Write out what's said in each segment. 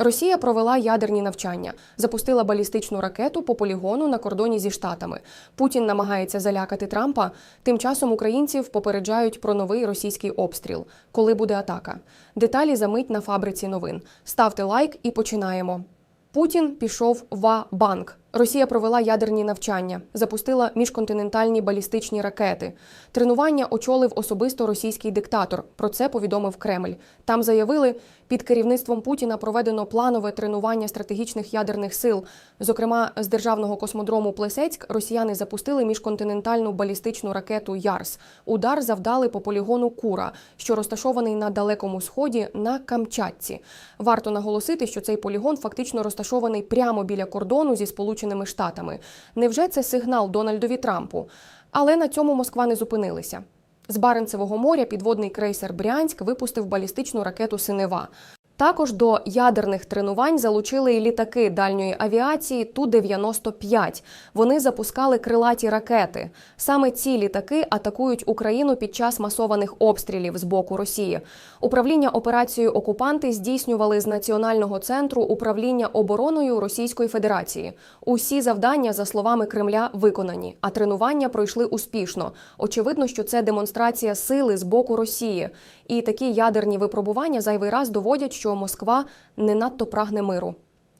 Росія провела ядерні навчання, запустила балістичну ракету по полігону на кордоні зі штатами. Путін намагається залякати Трампа. Тим часом українців попереджають про новий російський обстріл. Коли буде атака? Деталі за мить на фабриці новин. Ставте лайк і починаємо. Путін пішов в банк. Росія провела ядерні навчання, запустила міжконтинентальні балістичні ракети. Тренування очолив особисто російський диктатор. Про це повідомив Кремль. Там заявили, під керівництвом Путіна проведено планове тренування стратегічних ядерних сил. Зокрема, з державного космодрому Плесецьк росіяни запустили міжконтинентальну балістичну ракету Ярс. Удар завдали по полігону Кура, що розташований на далекому сході на Камчатці. Варто наголосити, що цей полігон фактично розташований прямо біля кордону зі Сполученими Штатами. Невже це сигнал Дональдові Трампу? Але на цьому Москва не зупинилася. З Баренцевого моря підводний крейсер Брянськ випустив балістичну ракету Синева. Також до ядерних тренувань залучили і літаки дальньої авіації Ту-95. Вони запускали крилаті ракети. Саме ці літаки атакують Україну під час масованих обстрілів з боку Росії. Управління операцією окупанти здійснювали з Національного центру управління обороною Російської Федерації. Усі завдання, за словами Кремля, виконані, а тренування пройшли успішно. Очевидно, що це демонстрація сили з боку Росії. І такі ядерні випробування зайвий раз доводять, що Москва не надто прагне миру.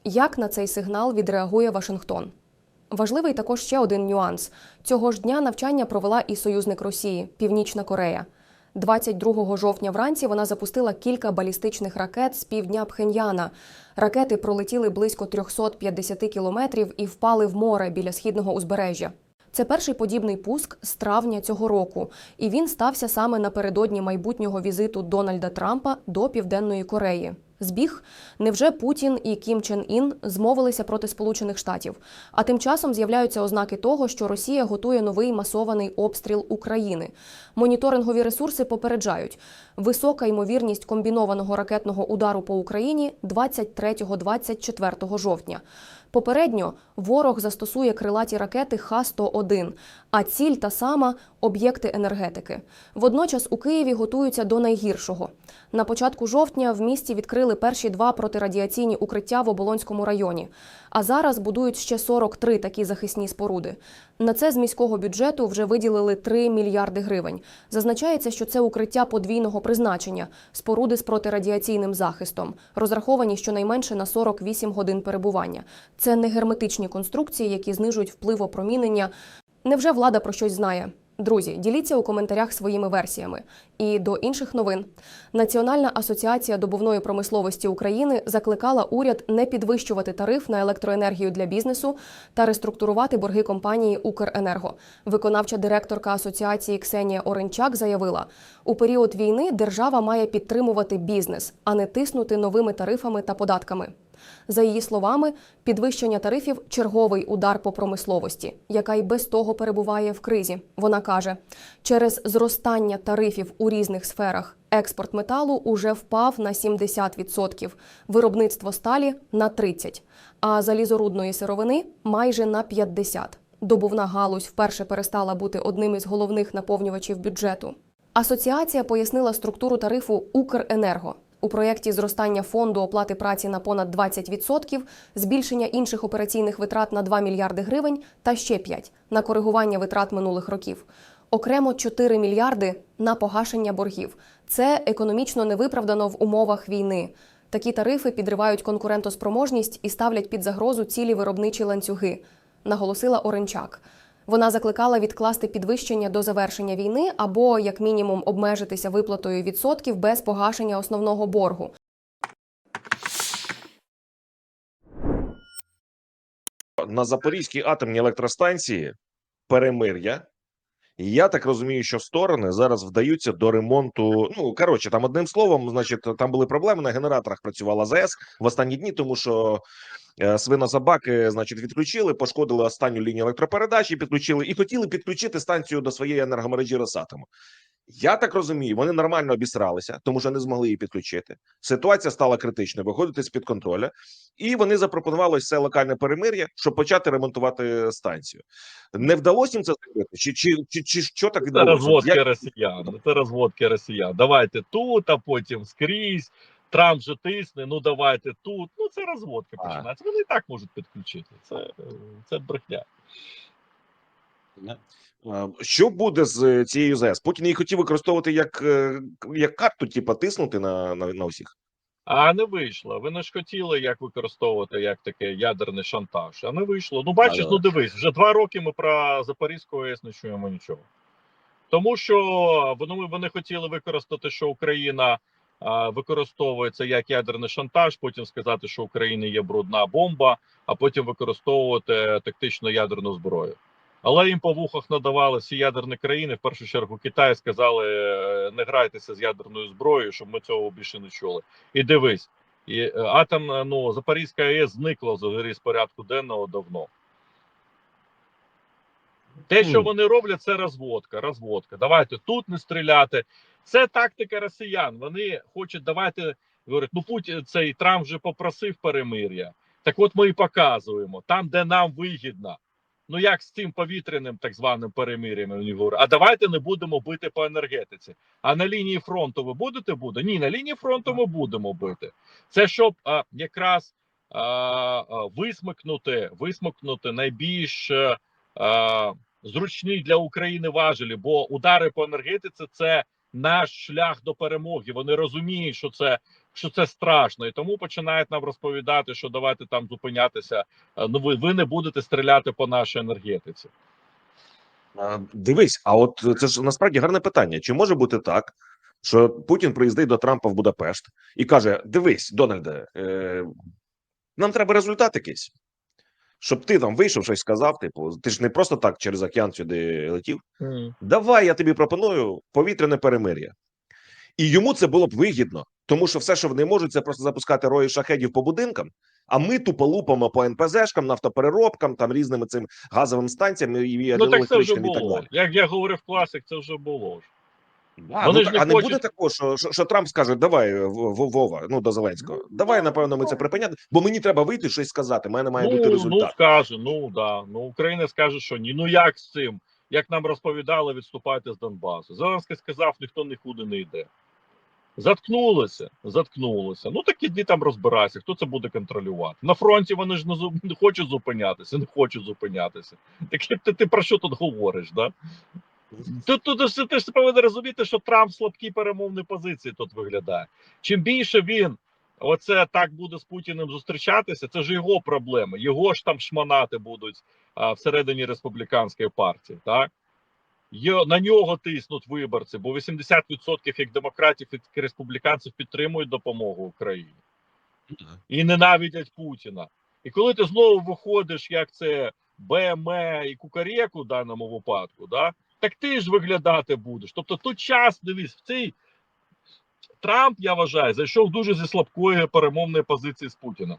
Як на цей сигнал відреагує Вашингтон? Важливий також ще один нюанс: цього ж дня навчання провела і союзник Росії Північна Корея. 22 жовтня вранці вона запустила кілька балістичних ракет з півдня Пхеньяна. Ракети пролетіли близько 350 кілометрів і впали в море біля східного узбережжя. Це перший подібний пуск з травня цього року, і він стався саме напередодні майбутнього візиту Дональда Трампа до Південної Кореї. Збіг невже Путін і Кім Чен Ін змовилися проти Сполучених Штатів? А тим часом з'являються ознаки того, що Росія готує новий масований обстріл України. Моніторингові ресурси попереджають висока ймовірність комбінованого ракетного удару по Україні 23-24 жовтня. Попередньо ворог застосує крилаті ракети Х-101, а ціль та сама об'єкти енергетики. Водночас у Києві готуються до найгіршого. На початку жовтня в місті відкрили перші два протирадіаційні укриття в Оболонському районі. А зараз будують ще 43 такі захисні споруди. На це з міського бюджету вже виділили 3 мільярди гривень. Зазначається, що це укриття подвійного призначення, споруди з протирадіаційним захистом, розраховані щонайменше на 48 годин перебування. Це не герметичні конструкції, які знижують вплив опромінення. Невже влада про щось знає? Друзі, діліться у коментарях своїми версіями. І до інших новин. Національна асоціація добувної промисловості України закликала уряд не підвищувати тариф на електроенергію для бізнесу та реструктурувати борги компанії Укренерго. Виконавча директорка асоціації Ксенія Оренчак заявила: у період війни держава має підтримувати бізнес, а не тиснути новими тарифами та податками. За її словами, підвищення тарифів черговий удар по промисловості, яка й без того перебуває в кризі. Вона каже, через зростання тарифів у різних сферах експорт металу уже впав на 70%, виробництво сталі на 30%, а залізорудної сировини майже на 50%. Добувна галузь вперше перестала бути одним із головних наповнювачів бюджету. Асоціація пояснила структуру тарифу Укренерго. У проєкті зростання фонду оплати праці на понад 20%, збільшення інших операційних витрат на 2 мільярди гривень та ще 5 на коригування витрат минулих років. Окремо 4 мільярди на погашення боргів. Це економічно невиправдано в умовах війни. Такі тарифи підривають конкурентоспроможність і ставлять під загрозу цілі виробничі ланцюги, наголосила Оренчак. Вона закликала відкласти підвищення до завершення війни або, як мінімум, обмежитися виплатою відсотків без погашення основного боргу. на Запорізькій атомній електростанції перемир'я. Я так розумію, що сторони зараз вдаються до ремонту. Ну коротше, там одним словом, значить, там були проблеми на генераторах. Працювала ЗС в останні дні, тому що е, свинозабаки, значить, відключили, пошкодили останню лінію електропередачі, підключили і хотіли підключити станцію до своєї енергомережі Росатому. Я так розумію, вони нормально обісралися, тому що не змогли її підключити. Ситуація стала критичною, виходити з під контролю, і вони запропонували це локальне перемир'я, щоб почати ремонтувати станцію. Не вдалося їм це зробити? Чи чи чи, чи що так Це розводки Як- росіян. Це розводки росіян. Давайте тут, а потім скрізь. Трамп же тисне, ну давайте тут. Ну це розводка А. починається. Вони і так можуть підключити. Це, е, це брехня. Е, Що буде з цією ЗС? Путін її хотів використовувати як, е, як карту, типа тиснути на, на, на усіх. А не вийшло. Ви не ж хотіли як використовувати як таке ядерний шантаж. А не вийшло. Ну бачиш, Да-да. ну дивись, вже два роки ми про Запорізьку АЕС не чуємо нічого. Тому що вони, вони хотіли використати, що Україна а, використовується як ядерний шантаж, потім сказати, що Україна є брудна бомба, а потім використовувати тактичну ядерну зброю. Але їм по вухах надавали всі ядерні країни, в першу чергу Китай, сказали: е, не грайтеся з ядерною зброєю, щоб ми цього більше не чули. І дивись, і е, атом, ну Запорізька АЕС зникла взагалі з порядку денного давно. Те, що вони роблять, це розводка. Розводка. Давайте тут не стріляти. Це тактика росіян. Вони хочуть давайте говорять, ну Путін цей Трамп вже попросив перемир'я. Так от ми і показуємо там, де нам вигідно. Ну як з цим повітряним так званим перемир'ям вони а давайте не будемо бити по енергетиці. А на лінії фронту ви будете бути? Ні, на лінії фронту ми будемо бити. Це щоб а, якраз а, висмикнути, висмикнути найбільш е, а, зручні для України важелі, бо удари по енергетиці це наш шлях до перемоги. Вони розуміють, що це. Що це страшно, і тому починають нам розповідати, що давайте там зупинятися. е, Ну ви, ви не будете стріляти по нашій енергетиці. Дивись, а от це ж насправді гарне питання. Чи може бути так, що Путін приїздить до Трампа в Будапешт і каже: Дивись, Дональде, е, нам треба результат якийсь, щоб ти там вийшов, щось сказав. Типу, ти ж не просто так через океан сюди летів. Давай я тобі пропоную повітряне перемир'я. І йому це було б вигідно, тому що все, що вони можуть, це просто запускати рої шахедів по будинкам. А ми тупо лупимо по НПЗшкам, нафтопереробкам, там різними цим газовим станціям і Ну так це вже електричним і так. Як я говорив класик, це вже було. А, Вони ну, ж не а не хочуть- буде такого, що, що, що Трамп скаже: давай, Вова, ну до Зеленського, давай, напевно, ми це припиняти, бо мені треба вийти щось сказати. мене має бути ну, ну скаже, ну да. Ну Україна скаже, що ні. Ну як з цим? Як нам розповідали, відступайте з Донбасу. Зеленський сказав, ніхто нікуди не йде. Заткнулося, заткнулося. Ну так іди там розбирайся, хто це буде контролювати. На фронті вони ж не, зу- не хочуть зупинятися, не хочуть зупинятися. Так ти, ти про що тут говориш? Да? Тут, тут ти ж повинен розуміти, що Трамп слабкій перемовній позиції тут виглядає. Чим більше він оце так буде з Путіним зустрічатися, це ж його проблеми. Його ж там шманати будуть а, всередині республіканської партії. Так На нього тиснуть виборці, бо 80% як демократів і республіканців підтримують допомогу Україні і ненавидять Путіна. І коли ти знову виходиш, як це БМЕ і Кукарєку в даному випадку, да, так ти ж виглядати будеш. Тобто тут час, дивись, в цей Трамп, я вважаю, зайшов дуже зі слабкої перемовної позиції з Путіним.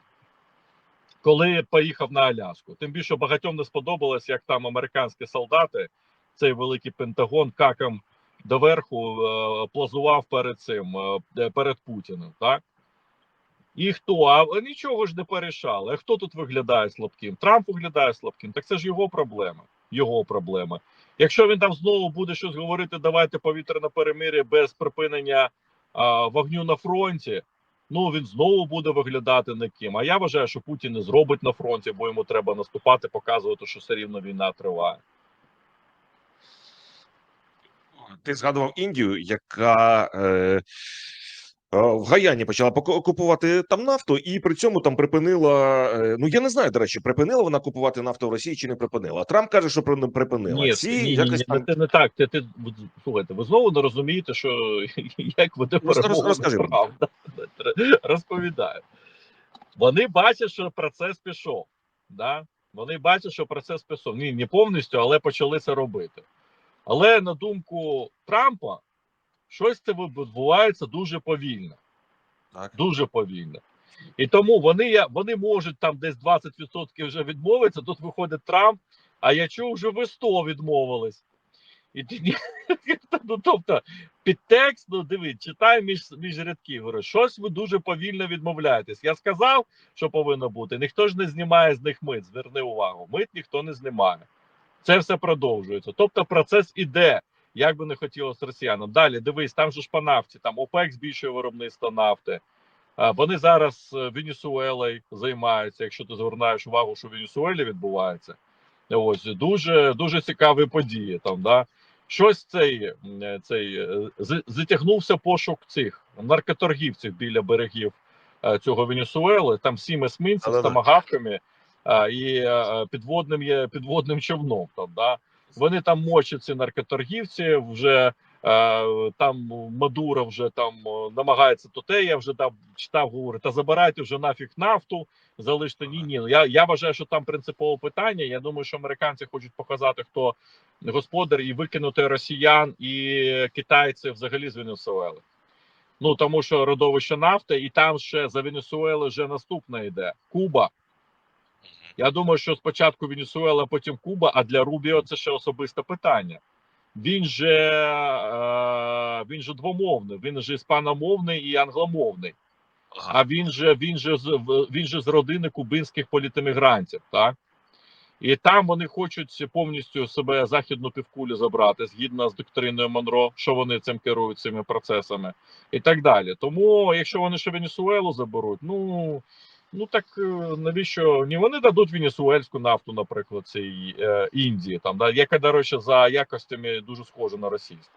Коли поїхав на Аляску. Тим більше багатьом не сподобалось, як там американські солдати, цей великий Пентагон, каком доверху е, плазував перед цим, е, перед Путіним. Так? І хто? А нічого ж не порішали. А хто тут виглядає слабким? Трамп виглядає слабким. Так це ж його проблема. Його проблема. Якщо він там знову буде щось говорити, давайте повітряне перемир'я без припинення а, вогню на фронті. Ну він знову буде виглядати никим. А я вважаю, що Путін не зробить на фронті, бо йому треба наступати, показувати, що все рівно війна триває. Ти згадував Індію, яка е, е, в Гаяні почала купувати там нафту, і при цьому там припинила. Е, ну я не знаю, до речі, припинила вона купувати нафту в Росії чи не припинила. Трамп каже, що при- припинила. Ні, Ці ні, якось ні, там- це не так. Ти, ти слухайте, ви знову не розумієте, що як веде Ну, розкажи правда. Розповідаю. Вони бачать, що процес пішов. Да? Вони бачать, що процес пішов. Ні, не повністю, але почали це робити. Але на думку Трампа, щось це відбувається дуже повільно. Так. Дуже повільно. І тому вони, вони можуть там десь 20% вже відмовитися. Тут виходить Трамп, а я чув, вже ви 100 відмовились. І ти ну, тобто, підтекст, ну диви, читай між, між рядків. Говорю, щось ви дуже повільно відмовляєтесь. Я сказав, що повинно бути. Ніхто ж не знімає з них мит. Зверни увагу, мит ніхто не знімає. Це все продовжується. Тобто процес іде. Як би не хотілося росіянам. Далі дивись, там же ж по нафті, там ОПЕК збільшує виробництво нафти. Вони зараз е, Венесуелою займаються. Якщо ти звернаєш увагу, що в Венесуелі відбувається, ось дуже дуже цікаві події там. Да? Щось цей, цей е, затягнувся пошук цих наркоторгівців біля берегів е, цього Венесуели. Там сім есминців з тамагавками і е, підводним є підводним човном. Там да вони там мочать ці наркоторгівці. Вже е, там Мадуро вже там е, намагається то те. Я вже там читав, говорить, та забирайте вже нафіг нафту, залиште ні. Ні, я, я вважаю, що там принципове питання. Я думаю, що американці хочуть показати, хто господар, і викинути росіян і китайців взагалі з Венесуели. Ну тому що родовище нафти, і там ще за Венесуели вже наступна йде Куба. Я думаю, що спочатку Венесуела, потім Куба, а для Рубіо це ще особисте питання. Він же е, він же двомовний, він же іспаномовний і англомовний. А він же він же він же з родини кубинських політемігрантів, так? І там вони хочуть повністю себе західну півкулю забрати згідно з доктриною Монро, що вони цим керують цими процесами, і так далі. Тому, якщо вони ще Венесуелу заберуть, ну ну так е, навіщо ні вони дадуть венесуельську нафту, наприклад, цій е, Індії, там да яка до речі, за якостями дуже схожа на російську.